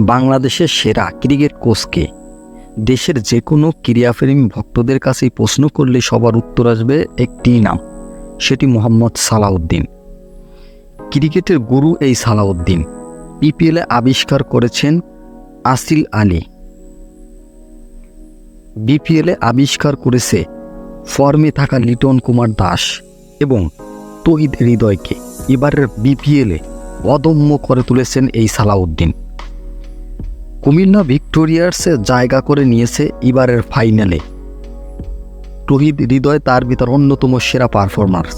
বাংলাদেশের সেরা ক্রিকেট কোচকে? দেশের যে কোনো ক্রীড়াপ্রেমী ভক্তদের কাছেই প্রশ্ন করলে সবার উত্তর আসবে একটি নাম, সেটি মোহাম্মদ সালাউদ্দিন। ক্রিকেটের গুরু এই সালাউদ্দিন। পিপিএলে আবিষ্কার করেছেন আসিল আলী। বিপিএলে আবিষ্কার করেছে ফর্মে থাকা লিটন কুমার দাস এবং তহিদ হৃদয়কে। এবারের বিপিএলে অদম্য করে তুলেছেন এই সালাউদ্দিন। কুমিল্লা ভিক্টোরিয়ার্সে জায়গা করে নিয়েছে এবারের ফাইনালে। তহিদ হৃদয় তার ভিতর অন্যতম সেরা পারফরমার্স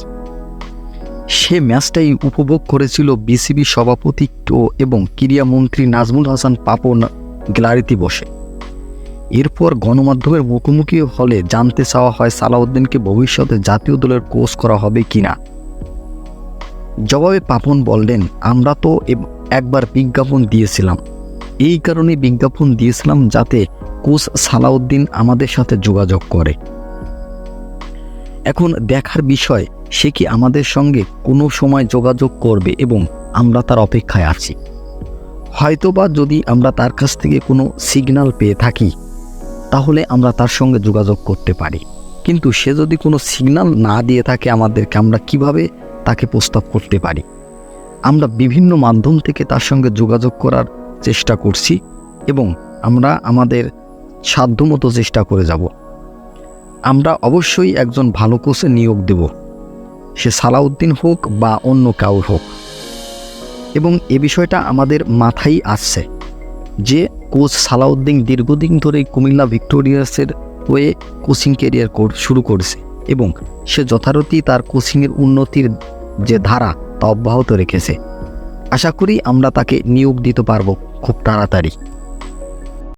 সে ম্যাচটাই উপভোগ করেছিল বিসিবি সভাপতি ও এবং ক্রীড়ামন্ত্রী নাজমুল হাসান পাপন গ্যালারিতে বসে। এরপর গণমাধ্যমের মুখোমুখি হলে জানতে চাওয়া হয় সালাউদ্দিনকে ভবিষ্যতে জাতীয় দলের কোচ করা হবে কিনা। জবাবে পাপন বললেন, আমরা তো একবার বিজ্ঞাপন দিয়েছিলাম। এই কারণে বিজ্ঞাপন দিয়েছিলাম যাতে কোচ সালাউদ্দিন আমাদের সাথে যোগাযোগ করে। এখন দেখার বিষয়, সে কি আমাদের সঙ্গে কোনো সময় যোগাযোগ করবে এবং আমরা তার অপেক্ষায় আছি। হয়তোবা যদি আমরা তার কাছ থেকে কোনো সিগন্যাল পেয়ে থাকি, তাহলে আমরা তার সঙ্গে যোগাযোগ করতে পারি। কিন্তু সে যদি কোনো সিগন্যাল না দিয়ে থাকে আমাদেরকে, আমরা কীভাবে তাকে প্রস্তাব করতে পারি? আমরা বিভিন্ন মাধ্যম থেকে তার সঙ্গে যোগাযোগ করার চেষ্টা করছি এবং আমরা আমাদের সাধ্যমতো চেষ্টা করে যাব। আমরা অবশ্যই একজন ভালো কোচে নিয়োগ দেব। সে সালাউদ্দিন হোক বা অন্য কাউ হোক। এবং এ বিষয়টা আমাদের মাথায় আসছে যে কোচ সালাউদ্দিন দীর্ঘদিন ধরে কুমিল্লা ভিক্টোরিয়াসের হয়ে কোচিং কেরিয়ার শুরু করেছে এবং সে যথারীতি তার কোচিংয়ের উন্নতির যে ধারা তা অব্যাহত রেখেছে। আশা করি আমরা তাকে নিয়োগ দিতে পারব। খুব তাড়াতাড়ি।